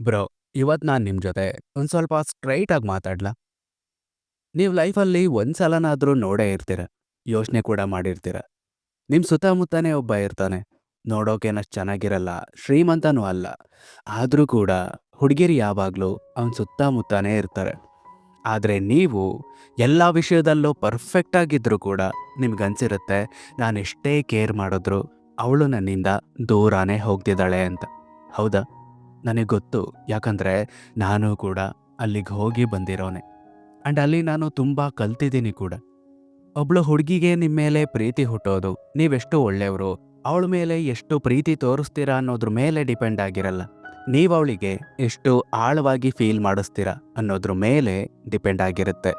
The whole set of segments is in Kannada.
ಬ್ರೋ ಇವತ್ತು ನಾನು ನಿಮ್ಮ ಜೊತೆ ಒಂದು ಸ್ವಲ್ಪ ಸ್ಟ್ರೈಟಾಗಿ ಮಾತಾಡ್ಲಾ? ನೀವು ಲೈಫಲ್ಲಿ ಒಂದು ಸಲನಾದರೂ ನೋಡೇ ಇರ್ತೀರ, ಯೋಚನೆ ಕೂಡ ಮಾಡಿರ್ತೀರ. ನಿಮ್ಮ ಸುತ್ತಮುತ್ತನೇ ಒಬ್ಬ ಇರ್ತಾನೆ ನೋಡೋಕೇನಷ್ಟು ಚೆನ್ನಾಗಿರಲ್ಲ, ಶ್ರೀಮಂತನೂ ಅಲ್ಲ. ಆದರೂ ಕೂಡ ಹುಡುಗಿರು ಯಾವಾಗಲೂ ಅವನ ಸುತ್ತಮುತ್ತನೇ ಇರ್ತಾರೆ. ಆದರೆ ನೀವು ಎಲ್ಲ ವಿಷಯದಲ್ಲೂ ಪರ್ಫೆಕ್ಟಾಗಿದ್ದರೂ ಕೂಡ ನಿಮ್ಗನ್ಸಿರುತ್ತೆ ನಾನು ಎಷ್ಟೇ ಕೇರ್ ಮಾಡಿದ್ರು ಅವಳು ನನ್ನಿಂದ ದೂರಾನೇ ಹೋಗ್ತಿದ್ದಾಳೆ ಅಂತ. ಹೌದಾ? ನನಗೆ ಗೊತ್ತು. ಯಾಕಂದರೆ ನಾನು ಕೂಡ ಅಲ್ಲಿಗೆ ಹೋಗಿ ಬಂದಿರೋನೆ. ಆ್ಯಂಡ್ ಅಲ್ಲಿ ನಾನು ತುಂಬ ಕಲ್ತಿದ್ದೀನಿ ಕೂಡ. ಒಬ್ಳು ಹುಡುಗಿಗೆ ನಿಮ್ಮ ಮೇಲೆ ಪ್ರೀತಿ ಹುಟ್ಟೋದು, ನೀವೆಷ್ಟು ಒಳ್ಳೆಯವರು ಅವಳ ಮೇಲೆ ಎಷ್ಟು ಪ್ರೀತಿ ತೋರಿಸ್ತೀರಾ ಅನ್ನೋದ್ರ ಮೇಲೆ ಡಿಪೆಂಡ್ ಆಗಿರಲ್ಲ. ನೀವು ಅವಳಿಗೆ ಎಷ್ಟು ಆಳವಾಗಿ ಫೀಲ್ ಮಾಡಿಸ್ತೀರಾ ಅನ್ನೋದ್ರ ಮೇಲೆ ಡಿಪೆಂಡ್ ಆಗಿರುತ್ತೆ.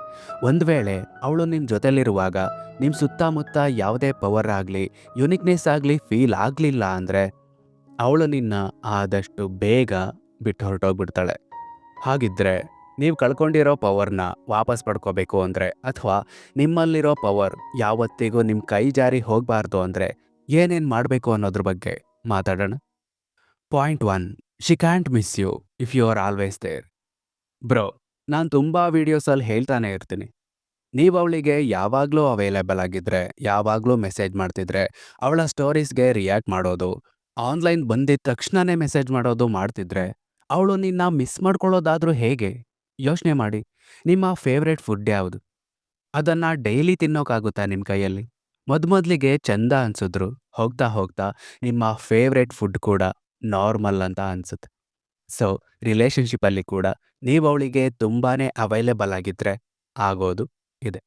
ಒಂದು ವೇಳೆ ಅವಳು ನಿಮ್ಮ ಜೊತೆಲಿರುವಾಗ ನಿಮ್ಮ ಸುತ್ತಮುತ್ತ ಯಾವುದೇ ಪವರ್ ಆಗಲಿ ಯುನಿಕ್ನೆಸ್ ಆಗಲಿ ಫೀಲ್ ಆಗಲಿಲ್ಲ ಅಂದರೆ ಅವಳು ನಿನ್ನ ಆದಷ್ಟು ಬೇಗ ಬಿಟ್ಟು ಹೊರಟೋಗ್ಬಿಡ್ತಾಳೆ. ಹಾಗಿದ್ರೆ ನೀವು ಕಳ್ಕೊಂಡಿರೋ ಪವರ್ನ ವಾಪಸ್ ಪಡ್ಕೋಬೇಕು ಅಂದರೆ ಅಥವಾ ನಿಮ್ಮಲ್ಲಿರೋ ಪವರ್ ಯಾವತ್ತಿಗೂ ನಿಮ್ಮ ಕೈ ಜಾರಿ ಹೋಗಬಾರ್ದು ಅಂದರೆ ಏನೇನು ಮಾಡಬೇಕು ಅನ್ನೋದ್ರ ಬಗ್ಗೆ ಮಾತಾಡೋಣ. Point one, she can't miss you if you are always there. Bro, ನಾನು ತುಂಬ ವೀಡಿಯೋಸಲ್ಲಿ ಹೇಳ್ತಾನೆ ಇರ್ತೀನಿ. ನೀವು ಅವಳಿಗೆ ಯಾವಾಗಲೂ ಅವೈಲೇಬಲ್ ಆಗಿದ್ರೆ, ಯಾವಾಗಲೂ ಮೆಸೇಜ್ ಮಾಡ್ತಿದ್ರೆ, ಅವಳ ಸ್ಟೋರೀಸ್ಗೆ ರಿಯಾಕ್ಟ್ ಮಾಡೋದು ಆನ್ಲೈನ್ ಬಂದಿದ್ದ ತಕ್ಷಣನೇ ಮೆಸೇಜ್ ಮಾಡೋದು ಮಾಡ್ತಿದ್ರೆ, ಅವಳು ನಿನ್ನ ಮಿಸ್ ಮಾಡ್ಕೊಳ್ಳೋದಾದ್ರೂ ಹೇಗೆ? ಯೋಚನೆ ಮಾಡಿ. ನಿಮ್ಮ ಫೇವ್ರೇಟ್ ಫುಡ್ ಯಾವುದು? ಅದನ್ನ ಡೈಲಿ ತಿನ್ನೋಕ್ಕಾಗುತ್ತಾ ನಿಮ್ಮ ಕೈಯಲ್ಲಿ? ಮೊದಮೊದಲಿಗೆ ಚಂದ ಅನ್ಸುದ್ರು. ಹೋಗ್ತಾ ಹೋಗ್ತಾ ನಿಮ್ಮ ಫೇವ್ರೇಟ್ ಫುಡ್ ಕೂಡ ನಾರ್ಮಲ್ ಅಂತ ಅನ್ಸುತ್ತೆ. ಸೊ ರಿಲೇಷನ್ಶಿಪ್ಪಲ್ಲಿ ಕೂಡ ನೀವು ಅವಳಿಗೆ ತುಂಬಾನೇ ಅವೈಲೇಬಲ್ ಆಗಿದ್ರೆ ಆಗೋದು ಇದೆ.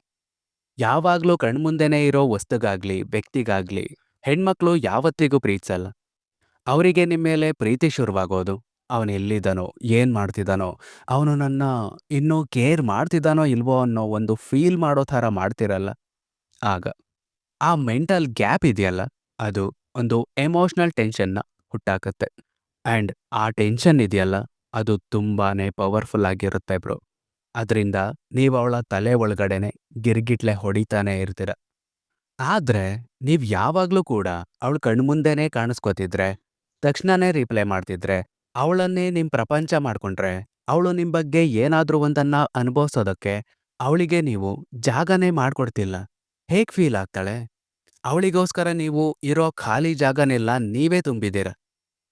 ಯಾವಾಗಲೂ ಕಣ್ಮುಂದೆನೇ ಇರೋ ವಸ್ತುಗಾಗ್ಲಿ, ವ್ಯಕ್ತಿಗಾಗ್ಲಿ, ಹೆಣ್ಮಕ್ಳು ಯಾವತ್ತಿಗೂ ಪ್ರೀತಿಸಲ್ಲ. ಅವರಿಗೆ ನಿಮ್ಮ ಮೇಲೆ ಪ್ರೀತಿ ಶುರುವಾಗೋದು. ಅವನು ಎಲ್ಲಿದ್ದಾನೋ, ಏನು ಮಾಡ್ತಿದ್ದಾನೋ, ಅವನು ನನ್ನ ಇನ್ನೂ ಕೇರ್ ಮಾಡ್ತಿದ್ದಾನೋ ಇಲ್ವೋ ಅನ್ನೋ ಒಂದು ಫೀಲ್ ಮಾಡೋ ಥರ ಮಾಡ್ತಿರಲ್ಲ. ಆಗ ಆ ಮೆಂಟಲ್ ಗ್ಯಾಪ್ ಇದೆಯಲ್ಲ, ಅದು ಒಂದು ಎಮೋಷ್ನಲ್ ಟೆನ್ಷನ್ನ ಹುಟ್ಟಾಕತ್ತೆ. ಆ್ಯಂಡ್ ಆ ಟೆನ್ಷನ್ ಇದೆಯಲ್ಲ, ಅದು ತುಂಬಾನೇ ಪವರ್ಫುಲ್ ಆಗಿರುತ್ತೆ ಬ್ರೋ. ಅದರಿಂದ ನೀವು ಅವಳ ತಲೆ ಒಳಗಡೆನೆ ಗಿರ್ಗಿಟ್ಲೆ ಹೊಡಿತಾನೆ ಇರ್ತೀರ. ಆದರೆ, ನೀವು ಯಾವಾಗಲೂ ಕೂಡ ಅವಳು ಕಣ್ಮುಂದೆನೇ ಕಾಣಿಸ್ಕೊತಿದ್ರೆ ತಕ್ಷಣನೇ ರಿಪ್ಲೈ ಮಾಡ್ತಿದ್ರೆ, ಅವಳನ್ನೇ ನಿಮ್ಮ ಪ್ರಪಂಚ ಮಾಡ್ಕೊಂಡ್ರೆ, ಅವಳು ನಿಮ್ಮ ಬಗ್ಗೆ ಏನಾದರೂ ಒಂದನ್ನ ಅನುಭವಿಸೋದಕ್ಕೆ ಅವಳಿಗೆ ನೀವು ಜಾಗನೇ ಮಾಡ್ಕೊಡ್ತಿಲ್ಲ. ಹೇಗ್ ಫೀಲ್ ಆಗ್ತಾಳೆ? ಅವಳಿಗೋಸ್ಕರ ನೀವು ಇರೋ ಖಾಲಿ ಜಾಗನೆಲ್ಲ ನೀವೇ ತುಂಬಿದ್ದೀರ.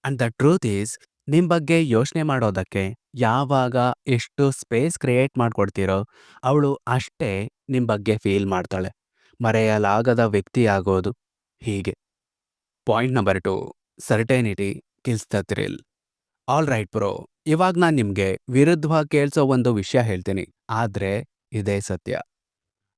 ಅಂಡ್ ದ ಟ್ರೂತ್ ಈಸ್ ನಿಮ್ಮ ಬಗ್ಗೆ ಯೋಚನೆ ಮಾಡೋದಕ್ಕೆ ಯಾವಾಗ ಎಷ್ಟು ಸ್ಪೇಸ್ ಕ್ರಿಯೇಟ್ ಮಾಡ್ಕೊಡ್ತೀರೋ, ಅವಳು ಅಷ್ಟೇ ನಿಮ್ಮ ಬಗ್ಗೆ ಫೀಲ್ ಮಾಡ್ತಾಳೆ. ಮರೆಯಲಾಗದ ವ್ಯಕ್ತಿ ಆಗೋದು ಹೀಗೆ. Point number two certainty kills the thrill all right bro ಇವಾಗ ನಾನು ನಿಮಗೆ ವಿರುದ್ಧವಾಗಿ ಕೇಳಿಸೋ ಒಂದು ವಿಷಯ ಹೇಳ್ತೀನಿ. ಆದರೆ ಇದೇ ಸತ್ಯ.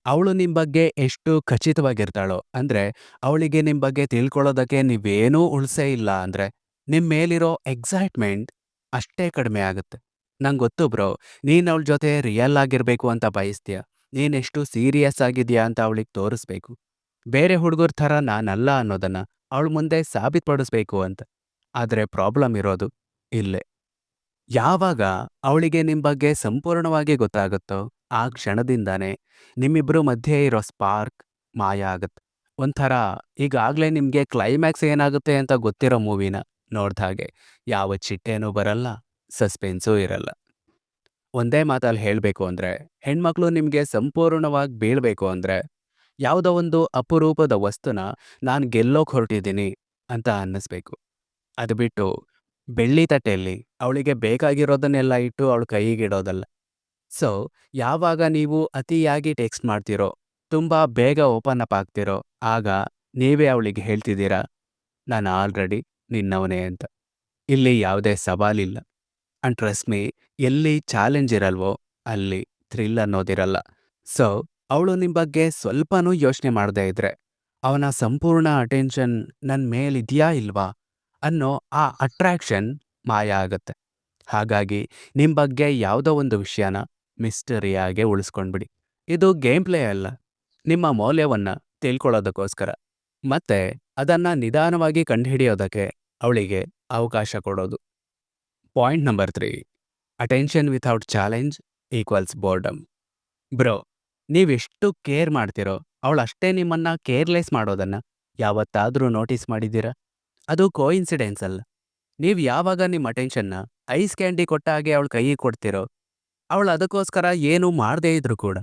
ಅವಳು ನಿಮ್ಮ ಬಗ್ಗೆ ಎಷ್ಟು ಖಚಿತವಾಗಿರ್ತಾಳೋ, ಅಂದರೆ ಅವಳಿಗೆ ನಿಮ್ಮ ಬಗ್ಗೆ ತಿಳ್ಕೊಳ್ಳೋದಕ್ಕೆ ನೀವೇನೂ ಉಳಿಸೇ ಇಲ್ಲ ಅಂದರೆ ನಿಮ್ಮ ಮೇಲಿರೋ ಎಕ್ಸೈಟ್ಮೆಂಟ್ ಅಷ್ಟೇ ಕಡಿಮೆ ಆಗುತ್ತೆ. ನಂಗೆ ಗೊತ್ತು ಬ್ರೋ, ನೀನು ಅವಳ ಜೊತೆ ರಿಯಲ್ ಆಗಿರಬೇಕು ಅಂತ ಬಯಸ್ತೀಯ? ನೀನೆಷ್ಟು ಸೀರಿಯಸ್ ಆಗಿದೆಯಾ ಅಂತ ಅವಳಿಗೆ ತೋರಿಸ್ಬೇಕು. ಬೇರೆ ಹುಡುಗರ ಥರ ನಾನಲ್ಲ ಅನ್ನೋದನ್ನ ಅವಳ ಮುಂದೆ ಸಾಬೀತುಪಡಿಸ್ಬೇಕು ಅಂತ. ಆದರೆ ಪ್ರಾಬ್ಲಮ್ ಇರೋದು ಇಲ್ಲೇ. ಯಾವಾಗ ಅವಳಿಗೆ ನಿಮ್ಮ ಬಗ್ಗೆ ಸಂಪೂರ್ಣವಾಗಿ ಗೊತ್ತಾಗುತ್ತೋ ಆ ಕ್ಷಣದಿಂದಾನೇ ನಿಮ್ಮಿಬ್ಬರು ಮಧ್ಯೆ ಇರೋ ಸ್ಪಾರ್ಕ್ ಮಾಯ ಆಗುತ್ತೆ. ಒಂಥರ ಈಗಾಗಲೇ ನಿಮಗೆ ಕ್ಲೈಮ್ಯಾಕ್ಸ್ ಏನಾಗುತ್ತೆ ಅಂತ ಗೊತ್ತಿರೋ ಮೂವಿನ ನೋಡ್ದ ಹಾಗೆ ಯಾವ ಚಿಟ್ಟೆನೂ ಬರಲ್ಲ ಸಸ್ಪೆನ್ಸೂ ಇರಲ್ಲ. ಒಂದೇ ಮಾತಲ್ಲಿ ಹೇಳಬೇಕು ಅಂದರೆ ಹೆಣ್ಮಕ್ಳು ನಿಮಗೆ ಸಂಪೂರ್ಣವಾಗಿ ಬೀಳಬೇಕು ಅಂದರೆ ಯಾವುದೋ ಒಂದು ಅಪರೂಪದ ವಸ್ತುನ ನಾನು ಗೆಲ್ಲೋಕೆ ಹೊರಟಿದ್ದೀನಿ ಅಂತ ಅನ್ನಿಸ್ಬೇಕು. ಅದು ಬಿಟ್ಟು ಬೆಳ್ಳಿ ತಟ್ಟೆಯಲ್ಲಿ ಅವಳಿಗೆ ಬೇಕಾಗಿರೋದನ್ನೆಲ್ಲ ಇಟ್ಟು ಅವಳು ಕೈಗಿಡೋದಲ್ಲ. ಸೊ, ಯಾವಾಗ ನೀವು ಅತಿಯಾಗಿ ಟೆಕ್ಸ್ಟ್ ಮಾಡ್ತಿರೋ, ತುಂಬ ಬೇಗ ಓಪನ್ ಅಪ್ ಆಗ್ತಿರೋ, ಆಗ ನೀವೇ ಅವಳಿಗೆ ಹೇಳ್ತಿದ್ದೀರಾ, ನಾನು ಆಲ್ರೆಡಿ ನಿನ್ನವನೇ ಅಂತ. ಇಲ್ಲಿ ಯಾವುದೇ ಸವಾಲಿಲ್ಲ ಅಂಡ್ ಟ್ರಸ್ಟ್ ಮೀ, ಎಲ್ಲಿ ಚಾಲೆಂಜ್ ಇರಲ್ವೋ ಅಲ್ಲಿ ಥ್ರಿಲ್ ಅನ್ನೋದಿರಲ್ಲ. ಸೊ ಅವಳು ನಿಮ್ಮ ಬಗ್ಗೆ ಸ್ವಲ್ಪನೂ ಯೋಚನೆ ಮಾಡದೇ ಇದ್ರೆ, ಅವನ ಸಂಪೂರ್ಣ ಅಟೆನ್ಷನ್ ನನ್ನ ಮೇಲಿದೆಯಾ ಇಲ್ವಾ ಅನ್ನೋ ಆ ಅಟ್ರಾಕ್ಷನ್ ಮಾಯ ಆಗತ್ತೆ. ಹಾಗಾಗಿ ನಿಮ್ಮ ಬಗ್ಗೆ ಯಾವುದೋ ಒಂದು ವಿಷಯನ ಮಿಸ್ಟರಿಯಾಗೆ ಉಳಿಸ್ಕೊಂಡ್ಬಿಡಿ. ಇದು ಗೇಮ್ ಪ್ಲೇ ಅಲ್ಲ, ನಿಮ್ಮ ಮೌಲ್ಯವನ್ನ ತಿಳ್ಕೊಳ್ಳೋದಕ್ಕೋಸ್ಕರ. ಮತ್ತೆ ಅದನ್ನ ನಿಧಾನವಾಗಿ ಕಂಡುಹಿಡಿಯೋದಕ್ಕೆ ಅವಳಿಗೆ ಅವಕಾಶ ಕೊಡೋದು. Point number three attention without challenge equals boredom bro ನೀವೆಷ್ಟು ಕೇರ್ ಮಾಡ್ತಿರೋ ಅವಳು ಅಷ್ಟೇ ನಿಮ್ಮನ್ನ ಕೇರ್ಲೆಸ್ ಮಾಡೋದನ್ನ ಯಾವತ್ತಾದರೂ ನೋಟಿಸ್ ಮಾಡಿದ್ದೀರಾ? ಅದು ಕೋಇನ್ಸಿಡೆನ್ಸ್ ಅಲ್ಲ. ನೀವು ಯಾವಾಗ ನಿಮ್ಮ ಅಟೆನ್ಷನ್ನ ಐಸ್ ಕ್ಯಾಂಡಿ ಕೊಟ್ಟ ಹಾಗೆ ಅವಳ ಕೈಗೆ ಕೊಡ್ತಿರೋ ಅವಳು ಅದಕ್ಕೋಸ್ಕರ ಏನೂ ಮಾಡದೇ ಇದ್ರು ಕೂಡ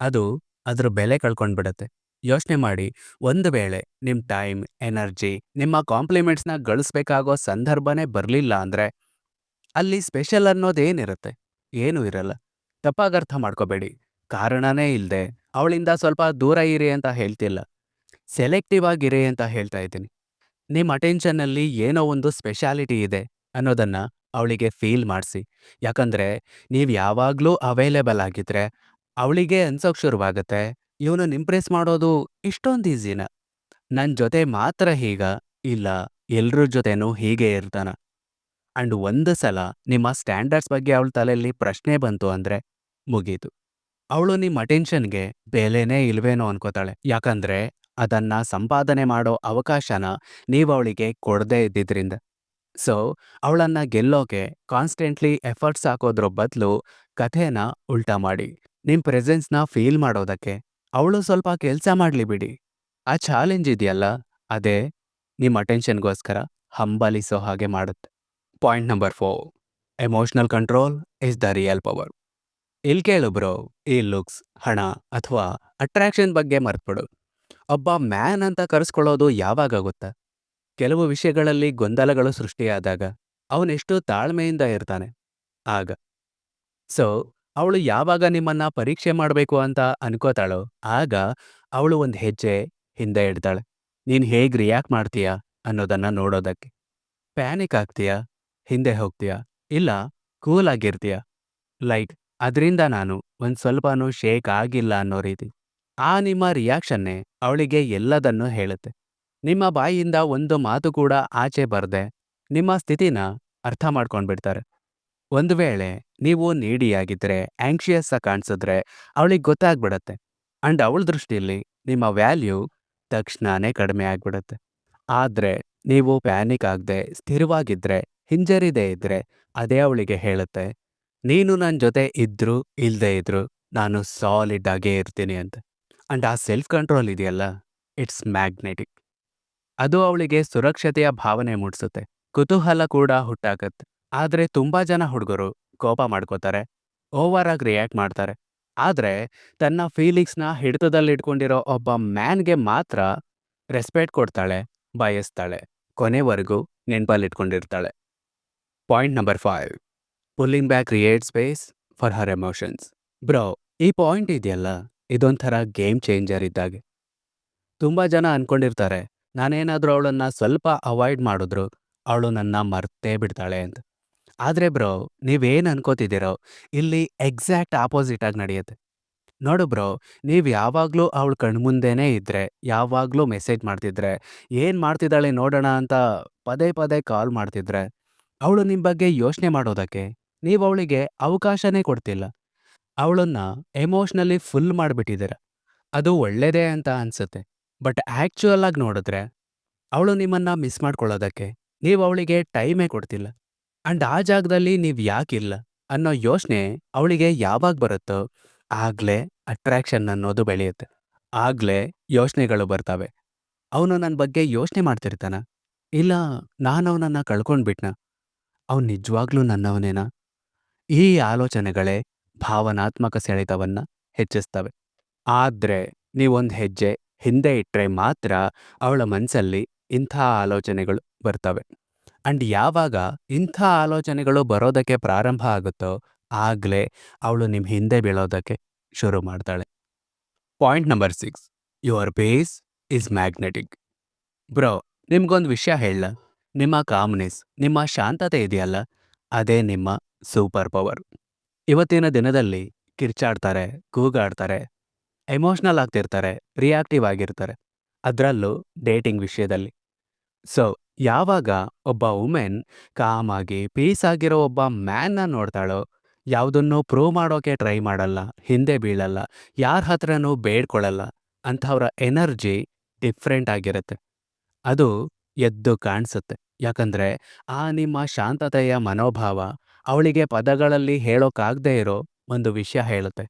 ಅದು ಅದ್ರ ಬೆಲೆ ಕಳ್ಕೊಂಡ್ಬಿಡತ್ತೆ. ಯೋಚನೆ ಮಾಡಿ ಒಂದು ವೇಳೆ ನಿಮ್ಮ ಟೈಮ್, ಎನರ್ಜಿ, ನಿಮ್ಮ ಕಾಂಪ್ಲಿಮೆಂಟ್ಸ್ನ ಗಳಿಸ್ಬೇಕಾಗೋ ಸಂದರ್ಭನೇ ಬರಲಿಲ್ಲ ಅಂದರೆ ಅಲ್ಲಿ ಸ್ಪೆಷಲ್ ಅನ್ನೋದೇನಿರುತ್ತೆ? ಏನೂ ಇರಲ್ಲ. ತಪ್ಪಾಗರ್ಥ ಮಾಡ್ಕೋಬೇಡಿ. ಕಾರಣನೇ ಇಲ್ಲದೆ ಅವಳಿಂದ ಸ್ವಲ್ಪ ದೂರ ಇರಿ ಅಂತ ಹೇಳ್ತಿಲ್ಲ. ಸೆಲೆಕ್ಟಿವ್ ಆಗಿರಿ ಅಂತ ಹೇಳ್ತಾ ಇದ್ದೀನಿ. ನಿಮ್ಮ ಅಟೆನ್ಷನ್ನಲ್ಲಿ ಏನೋ ಒಂದು ಸ್ಪೆಷಾಲಿಟಿ ಇದೆ ಅನ್ನೋದನ್ನ ಅವಳಿಗೆ ಫೀಲ್ ಮಾಡಿಸಿ. ಯಾಕಂದ್ರೆ ನೀವು ಯಾವಾಗಲೂ ಅವೈಲೇಬಲ್ ಆಗಿದ್ರೆ ಅವಳಿಗೆ ಅನ್ಸೋಕ್ ಶುರುವಾಗುತ್ತೆ. ಇವನು ಇಂಪ್ರೆಸ್ ಮಾಡೋದು ಇಷ್ಟೊಂದು ಈಸಿನ ನನ್ನ ಜೊತೆ ಮಾತ್ರ ಹೀಗ ಇಲ್ಲ ಎಲ್ಲರ ಜೊತೆನೂ ಹೀಗೆ ಇರ್ತಾನ. ಅಂಡ್ ಒಂದು ಸಲ ನಿಮ್ಮ ಸ್ಟ್ಯಾಂಡರ್ಡ್ಸ್ ಬಗ್ಗೆ ಅವಳ ತಲೆಯಲ್ಲಿ ಪ್ರಶ್ನೆ ಬಂತು ಅಂದ್ರೆ ಮುಗೀತು. ಅವಳು ನಿಮ್ಮ ಅಟೆನ್ಷನ್ಗೆ ಬೆಲೆನೇ ಇಲ್ವೇನೋ ಅನ್ಕೋತಾಳೆ. ಯಾಕಂದ್ರೆ ಅದನ್ನ ಸಂಪಾದನೆ ಮಾಡೋ ಅವಕಾಶನ ನೀವು ಅವಳಿಗೆ ಕೊಡದೇ ಇದ್ದಿದ್ರಿಂದ. ಸೊ ಅವಳನ್ನ ಗೆಲ್ಲೋಕೆ ಕಾನ್ಸ್ಟೆಂಟ್ಲಿ ಎಫರ್ಟ್ಸ್ ಹಾಕೋದ್ರ ಬದಲು ಕಥೆನ ಉಲ್ಟಾ ಮಾಡಿ. ನಿಮ್ಮ ಪ್ರೆಸೆನ್ಸ್ನ ಫೀಲ್ ಮಾಡೋದಕ್ಕೆ ಅವಳು ಸ್ವಲ್ಪ ಕೆಲಸ ಮಾಡಲಿ ಬಿಡಿ. ಆ ಚಾಲೆಂಜ್ ಇದೆಯಲ್ಲ, ಅದೇ ನಿಮ್ಮ ಅಟೆನ್ಷನ್ಗೋಸ್ಕರ ಹಂಬಲಿಸೋ ಹಾಗೆ ಮಾಡುತ್ತೆ. Point number four emotional control is the real power ಇಲ್ಲಿ ಕೇಳು ಬ್ರೋ ಈ ಲುಕ್ಸ್, ಹಣ ಅಥವಾ ಅಟ್ರಾಕ್ಷನ್ ಬಗ್ಗೆ ಮರ್ತ್ಬಿಡು. ಒಬ್ಬ ಮ್ಯಾನ್ ಅಂತ ಕರೆಸ್ಕೊಳ್ಳೋದು ಯಾವಾಗ ಗೊತ್ತಾ? ಕೆಲವು ವಿಷಯಗಳಲ್ಲಿ ಗೊಂದಲಗಳು ಸೃಷ್ಟಿಯಾದಾಗ ಅವನೆಷ್ಟು ತಾಳ್ಮೆಯಿಂದ ಇರ್ತಾನೆ. ಆಗ. ಸೊ, ಅವಳು ಯಾವಾಗ ನಿಮ್ಮನ್ನ ಪರೀಕ್ಷೆ ಮಾಡಬೇಕು ಅಂತ ಅನ್ಕೋತಾಳೋ, ಆಗ ಅವಳು ಒಂದು ಹೆಜ್ಜೆ ಹಿಂದೆ ಇಡ್ತಾಳೆ. ನೀನು ಹೇಗೆ ರಿಯಾಕ್ಟ್ ಮಾಡ್ತೀಯಾ ಅನ್ನೋದನ್ನ ನೋಡೋದಕ್ಕೆ. ಪ್ಯಾನಿಕ್ ಆಗ್ತೀಯಾ? ಹಿಂದೆ ಹೋಗ್ತೀಯಾ? ಇಲ್ಲ, ಕೂಲ್ ಆಗಿರ್ತೀಯಾ? ಲೈಕ್ ಅದರಿಂದ ನಾನು ಒಂದು ಸ್ವಲ್ಪನೂ ಶೇಕ್ ಆಗಿಲ್ಲ ಅನ್ನೋ ರೀತಿ. ಆ ನಿಮ್ಮ ರಿಯಾಕ್ಷನ್ನೇ ಅವಳಿಗೆ ಎಲ್ಲದನ್ನೂ ಹೇಳುತ್ತೆ. ನಿಮ್ಮ ಬಾಯಿಯಿಂದ ಒಂದು ಮಾತು ಕೂಡ ಆಚೆ ಬರದೆ ನಿಮ್ಮ ಸ್ಥಿತಿನ ಅರ್ಥ ಮಾಡ್ಕೊಂಡ್ಬಿಡ್ತಾರೆ. ಒಂದು ವೇಳೆ ನೀವು ನೀಡಿಯಾಗಿದ್ದರೆ ಆಂಕ್ಷಿಯಸ್ ಕಾಣಿಸಿದ್ರೆ ಅವಳಿಗೆ ಗೊತ್ತಾಗ್ಬಿಡತ್ತೆ. ಅಂಡ್ ಅವಳ ದೃಷ್ಟಿಯಲ್ಲಿ ನಿಮ್ಮ ವ್ಯಾಲ್ಯೂ ತಕ್ಷಣನೇ ಕಡಿಮೆ ಆಗ್ಬಿಡುತ್ತೆ. ಆದ್ರೆ ನೀವು ಪ್ಯಾನಿಕ್ ಆಗದೆ, ಸ್ಥಿರವಾಗಿದ್ರೆ, ಹಿಂಜರಿದೇ ಇದ್ರೆ, ಅದೇ ಅವಳಿಗೆ ಹೇಳುತ್ತೆ. ನೀನು ನನ್ನ ಜೊತೆ ಇದ್ರು ಇಲ್ಲದೆ ಇದ್ರು ನಾನು ಸಾಲಿಡ್ ಆಗೇ ಇರ್ತೀನಿ ಅಂತ. ಅಂಡ್ ಆ ಸೆಲ್ಫ್ ಕಂಟ್ರೋಲ್ ಇದೆಯಲ್ಲ ಇಟ್ಸ್ ಮ್ಯಾಗ್ನೆಟಿಕ್ ಅದು ಅವಳಿಗೆ ಸುರಕ್ಷತೆಯ ಭಾವನೆ ಮೂಡಿಸುತ್ತೆ. ಕುತೂಹಲ ಕೂಡ ಹುಟ್ಟಾಕತ್ತೆ. ಆದ್ರೆ ತುಂಬಾ ಜನ ಹುಡುಗರು ಕೋಪ ಮಾಡ್ಕೋತಾರೆ ಓವರ್ ಆಗಿ ರಿಯಾಕ್ಟ್ ಮಾಡ್ತಾರೆ. ಆದ್ರೆ ತನ್ನ ಫೀಲಿಂಗ್ಸ್ನ ಹಿಡಿತದಲ್ಲಿಟ್ಕೊಂಡಿರೋ ಒಬ್ಬ ಮ್ಯಾನ್ಗೆ ಮಾತ್ರ ರೆಸ್ಪೆಕ್ಟ್ ಕೊಡ್ತಾಳೆ, ಬಯಸ್ತಾಳೆ, ಕೊನೆವರೆಗೂ ನೆನಪಲ್ಲಿಟ್ಕೊಂಡಿರ್ತಾಳೆ. Point number five pulling back create space for her emotions bro ಈ ಪಾಯಿಂಟ್ ಇದೆಯಲ್ಲ? ಇದೊಂಥರ ಗೇಮ್ ಚೇಂಜರ್ ಇದ್ದಾಗೆ. ತುಂಬ ಜನ ಅಂದ್ಕೊಂಡಿರ್ತಾರೆ ನಾನೇನಾದರೂ ಅವಳನ್ನ ಸ್ವಲ್ಪ ಅವಾಯ್ಡ್ ಮಾಡಿದ್ರು, ಅವಳು ನನ್ನ ಮರ್ತೇ ಬಿಡ್ತಾಳೆ ಅಂತ. ಆದರೆ ಬ್ರೋ ನೀವೇನು ಅನ್ಕೋತಿದ್ದೀರೋ, ಇಲ್ಲಿ ಎಕ್ಸಾಕ್ಟ್ ಆಪೋಸಿಟಾಗಿ ನಡೆಯುತ್ತೆ. ನೋಡು ಬ್ರೋ ನೀವು ಯಾವಾಗಲೂ ಅವಳು ಕಣ್ಮುಂದೆನೇ ಇದ್ದರೆ ಯಾವಾಗಲೂ ಮೆಸೇಜ್ ಮಾಡ್ತಿದ್ರೆ, ಏನು ಮಾಡ್ತಿದ್ದಾಳೆ ನೋಡೋಣ ಅಂತ ಪದೇ ಪದೇ ಕಾಲ್ ಮಾಡ್ತಿದ್ರೆ, ಅವಳು ನಿಮ್ಮ ಬಗ್ಗೆ ಯೋಚನೆ ಮಾಡೋದಕ್ಕೆ ನೀವು ಅವಳಿಗೆ ಅವಕಾಶನೇ ಕೊಡ್ತಿಲ್ಲ. ಅವಳನ್ನ ಎಮೋಷ್ನಲಿ ಫುಲ್ ಮಾಡಿಬಿಟ್ಟಿದ್ದೀರ. ಅದು ಒಳ್ಳೇದೇ ಅಂತ ಅನ್ಸುತ್ತೆ. ಬಟ್ ಆ್ಯಕ್ಚುಯಲ್ ಆಗಿ ನೋಡಿದ್ರೆ ಅವಳು ನಿಮ್ಮನ್ನ ಮಿಸ್ ಮಾಡ್ಕೊಳ್ಳೋದಕ್ಕೆ ನೀವು ಅವಳಿಗೆ ಟೈಮೇ ಕೊಡ್ತಿಲ್ಲ. ಅಂಡ್ ಆ ಜಾಗದಲ್ಲಿ ನೀವು ಯಾಕಿಲ್ಲ ಅನ್ನೋ ಯೋಚನೆ ಅವಳಿಗೆ ಯಾವಾಗ ಬರುತ್ತೋ ಆಗ್ಲೇ ಅಟ್ರಾಕ್ಷನ್ ಅನ್ನೋದು ಬೆಳೆಯುತ್ತೆ. ಆಗ್ಲೇ ಯೋಚನೆಗಳು ಬರ್ತವೆ. ಅವನು ನನ್ನ ಬಗ್ಗೆ ಯೋಚನೆ ಮಾಡ್ತಿರ್ತಾನ? ಇಲ್ಲ ನಾನು ಅವನನ್ನ ಕಳ್ಕೊಂಡ್ಬಿಟ್ನ? ಅವ್ನು ನಿಜವಾಗ್ಲೂ ನನ್ನವನೇನಾ? ಈ ಆಲೋಚನೆಗಳೇ ಭಾವನಾತ್ಮಕ ಸೆಳೆತವನ್ನು ಹೆಚ್ಚಿಸ್ತವೆ. ಆದ್ರೆ ನೀವೊಂದು ಹೆಜ್ಜೆ ಹಿಂದೆ ಇಟ್ರೆ ಮಾತ್ರ ಅವಳ ಮನಸ್ಸಲ್ಲಿ ಇಂಥ ಆಲೋಚನೆಗಳು ಬರ್ತವೆ. ಅಂಡ್ ಯಾವಾಗ ಇಂಥ ಆಲೋಚನೆಗಳು ಬರೋದಕ್ಕೆ ಪ್ರಾರಂಭ ಆಗುತ್ತೋ ಆಗ್ಲೇ ಅವಳು ನಿಮ್ಮ ಹಿಂದೆ ಬೀಳೋದಕ್ಕೆ ಶುರು ಮಾಡ್ತಾಳೆ. Point number six, your base is magnetic. Bro, ನಿಮ್ಗೊಂದು ವಿಷಯ ಹೇಳ ನಿಮ್ಮ ಕಾಮ್ನೆಸ್, ನಿಮ್ಮ ಶಾಂತತೆ ಇದೆಯಲ್ಲ? ಅದೇ ನಿಮ್ಮ ಸೂಪರ್ ಪವರ್. ಇವತ್ತಿನ ದಿನದಲ್ಲಿ ಕಿರ್ಚಾಡ್ತಾರೆ, ಕೂಗಾಡ್ತಾರೆ, ಎಮೋಷ್ನಲ್ ಆಗ್ತಿರ್ತಾರೆ, ರಿಯಾಕ್ಟಿವ್ ಆಗಿರ್ತಾರೆ, ಅದರಲ್ಲೂ ಡೇಟಿಂಗ್ ವಿಷಯದಲ್ಲಿ. ಸೊ, ಯಾವಾಗ ಒಬ್ಬ ವುಮೆನ್ ಕಾಮ್ ಆಗಿ ಪೀಸ್ ಆಗಿರೋ ಒಬ್ಬ ಮ್ಯಾನ್ನ ನೋಡ್ತಾಳೋ, ಯಾವುದನ್ನು ಪ್ರೂವ್ ಮಾಡೋಕೆ ಟ್ರೈ ಮಾಡಲ್ಲ, ಹಿಂದೆ ಬೀಳಲ್ಲ, ಯಾರ ಹತ್ರನೂ ಬೇಡ್ಕೊಳ್ಳಲ್ಲ ಅಂಥವ್ರ ಎನರ್ಜಿ ಡಿಫ್ರೆಂಟ್ ಆಗಿರುತ್ತೆ. ಅದು ಎದ್ದು ಕಾಣಿಸುತ್ತೆ. ಯಾಕಂದ್ರೆ ಆ ನಿಮ್ಮ ಶಾಂತತೆಯ ಮನೋಭಾವ ಅವಳಿಗೆ ಪದಗಳಲ್ಲಿ ಹೇಳೋಕ್ಕಾಗದೇ ಇರೋ ಒಂದು ವಿಷಯ ಹೇಳುತ್ತೆ.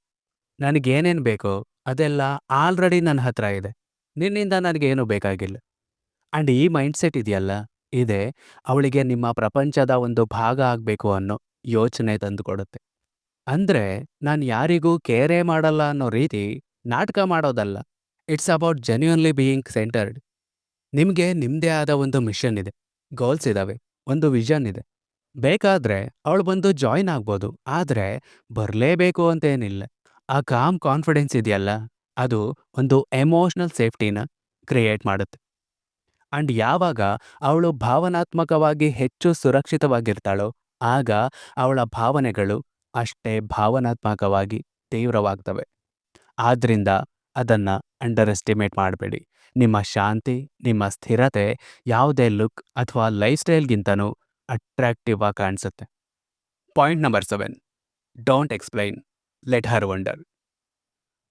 ನನಗೇನೇನು ಬೇಕೋ ಅದೆಲ್ಲ ಆಲ್ರೆಡಿ ನನ್ನ ಹತ್ರ ಇದೆ. ನಿನ್ನಿಂದ ನನಗೇನು ಬೇಕಾಗಿಲ್ಲ. ಆ್ಯಂಡ್ ಈ ಮೈಂಡ್ಸೆಟ್ ಇದೆಯಲ್ಲ, ಇದೆ ಅವಳಿಗೆ ನಿಮ್ಮ ಪ್ರಪಂಚದ ಒಂದು ಭಾಗ ಆಗಬೇಕು ಅನ್ನೋ ಯೋಚನೆ ತಂದುಕೊಡುತ್ತೆ. ಅಂದ್ರೆ ನಾನು ಯಾರಿಗೂ ಕೇರೇ ಮಾಡಲ್ಲ ಅನ್ನೋ ರೀತಿ ನಾಟಕ ಮಾಡೋದಲ್ಲ. It's about genuinely being centred. ನಿಮಗೆ ನಿಮ್ಮದೇ ಆದ ಒಂದು ಮಿಷನ್ ಇದೆ. ಗೋಲ್ಸ್ ಇದಾವೆ. ಒಂದು ವಿಷನ್ ಇದೆ. ಬೇಕಾದ್ರೆ ಅವಳು ಬಂದು ಜಾಯಿನ್ ಆಗ್ಬೋದು. ಆದರೆ ಬರಲೇಬೇಕು ಅಂತೇನಿಲ್ಲ. ಆ ಕಾಮ್ ಕಾನ್ಫಿಡೆನ್ಸ್ ಇದೆಯಲ್ಲ, ಅದು ಒಂದು ಎಮೋಷನಲ್ ಸೇಫ್ಟಿನ ಕ್ರಿಯೇಟ್ ಮಾಡುತ್ತೆ. ಅಂಡ್ ಯಾವಾಗ ಅವಳು ಭಾವನಾತ್ಮಕವಾಗಿ ಹೆಚ್ಚು ಸುರಕ್ಷಿತವಾಗಿರ್ತಾಳೋ, ಆಗ ಅವಳ ಭಾವನೆಗಳು ಅಷ್ಟೇ ಭಾವನಾತ್ಮಕವಾಗಿ ತೀವ್ರವಾಗ್ತವೆ. ಆದ್ರಿಂದ ಅದನ್ನ ಅಂಡರ್ ಎಸ್ಟಿಮೇಟ್ ಮಾಡಬೇಡಿ. ನಿಮ್ಮ ಶಾಂತಿ, ನಿಮ್ಮ ಸ್ಥಿರತೆ, ಯಾವುದೇ ಲುಕ್ ಅಥವಾ ಲೈಫ್ ಸ್ಟೈಲ್ಗಿಂತನೂ ಅಟ್ರಾಕ್ಟಿವ್ ಆಗಿ ಕಾಣಿಸುತ್ತೆ. Point number seven don't explain let her wonder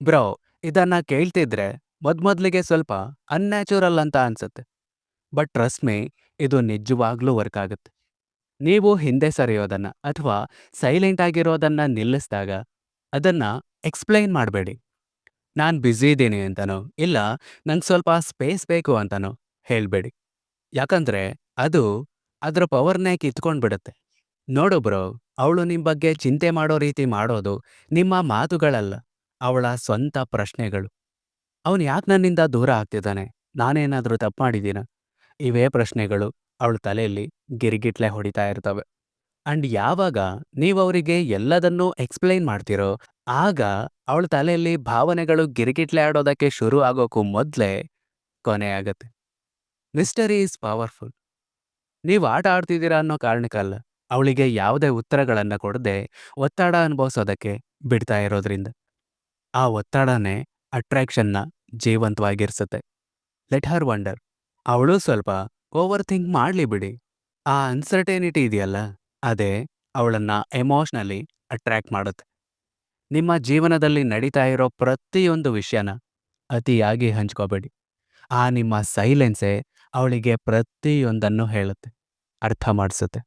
bro ಇದನ್ನು ಕೇಳ್ತಿದ್ರೆ ಮೊದ್ಮೊದ್ಲಿಗೆ ಸ್ವಲ್ಪ ಅನ್ಯಾಚುರಲ್ ಅಂತ ಅನಿಸುತ್ತೆ. ಬಟ್ ಟ್ರಸ್ಟ್ ಮೀ ಇದು ನಿಜವಾಗ್ಲೂ ವರ್ಕ್ ಆಗುತ್ತೆ. ನೀವು ಹಿಂದೆ ಸರಿಯೋದನ್ನು ಅಥವಾ ಸೈಲೆಂಟ್ ಆಗಿರೋದನ್ನು ನಿಲ್ಲಿಸಿದಾಗ ಅದನ್ನು ಎಕ್ಸ್ಪ್ಲೈನ್ ಮಾಡಬೇಡಿ. ನಾನು ಬ್ಯುಸಿ ಇದ್ದೀನಿ ಅಂತನೋ, ಇಲ್ಲ ನಂಗೆ ಸ್ವಲ್ಪ ಸ್ಪೇಸ್ ಬೇಕು ಅಂತನೋ ಹೇಳಬೇಡಿ. ಯಾಕಂದರೆ ಅದು ಅದರ ಪವರ್ನೇ ಕಿತ್ಕೊಂಡ್ಬಿಡುತ್ತೆ ನೋಡು ಬ್ರೋ ಅವಳು ನಿಮ್ಮ ಬಗ್ಗೆ ಚಿಂತೆ ಮಾಡೋ ರೀತಿ ಮಾಡೋದು ನಿಮ್ಮ ಮಾತುಗಳಲ್ಲ, ಅವಳ ಸ್ವಂತ ಪ್ರಶ್ನೆಗಳು. ಅವನು ಯಾಕೆ ನನ್ನಿಂದ ದೂರ ಆಗ್ತಿದ್ದಾನೆ? ನಾನೇನಾದರೂ ತಪ್ಪು ಮಾಡಿದ್ದೀನ? ಇವೇ ಪ್ರಶ್ನೆಗಳು ಅವಳ ತಲೆಯಲ್ಲಿ ಗಿರಿಗಿಟ್ಲೆ ಹೊಡಿತಾ ಇರ್ತವೆ. ಅಂಡ್ ಯಾವಾಗ ನೀವು ಅವರಿಗೆ ಎಲ್ಲದನ್ನೂ ಎಕ್ಸ್ಪ್ಲೈನ್ ಮಾಡ್ತಿರೋ, ಆಗ ಅವಳ ತಲೆಯಲ್ಲಿ ಭಾವನೆಗಳು ಗಿರಿಗಿಟ್ಲೆ ಆಡೋದಕ್ಕೆ ಶುರು ಆಗೋಕ್ಕೂ ಮೊದಲೇ ಕೊನೆ ಆಗತ್ತೆ. ಮಿಸ್ಟರಿ ಈಸ್ ಪವರ್ಫುಲ್ ನೀವು ಆಟ ಆಡ್ತಿದ್ದೀರಾ ಅನ್ನೋ ಕಾರಣಕ್ಕಲ್ಲ. ಅವಳಿಗೆ ಯಾವುದೇ ಉತ್ತರಗಳನ್ನ ಕೊಡದೆ ಒತ್ತಡ ಅನುಭವಿಸೋದಕ್ಕೆ ಬಿಡ್ತಾ ಇರೋದ್ರಿಂದ. ಆ ಒತ್ತಡನೇ ಅಟ್ರಾಕ್ಷನ್ನ ಜೀವಂತವಾಗಿರಿಸುತ್ತೆ. Let her wonder. ಅವಳು ಸ್ವಲ್ಪ ಓವರ್ ಥಿಂಕ್ ಮಾಡಲಿ ಬಿಡಿ. ಆ ಅನ್ಸರ್ಟೇನಿಟಿ ಇದೆಯಲ್ಲ, ಅದೇ ಅವಳನ್ನ ಎಮೋಷ್ನಲಿ ಅಟ್ರಾಕ್ಟ್ ಮಾಡುತ್ತೆ. ನಿಮ್ಮ ಜೀವನದಲ್ಲಿ ನಡೀತಾ ಇರೋ ಪ್ರತಿಯೊಂದು ವಿಷಯನ ಅತಿಯಾಗಿ ಹಂಚ್ಕೋಬೇಡಿ. ಆ ನಿಮ್ಮ ಸೈಲೆನ್ಸೇ ಅವಳಿಗೆ ಪ್ರತಿಯೊಂದನ್ನು ಹೇಳುತ್ತೆ. ಅರ್ಥ ಮಾಡಿಸುತ್ತೆ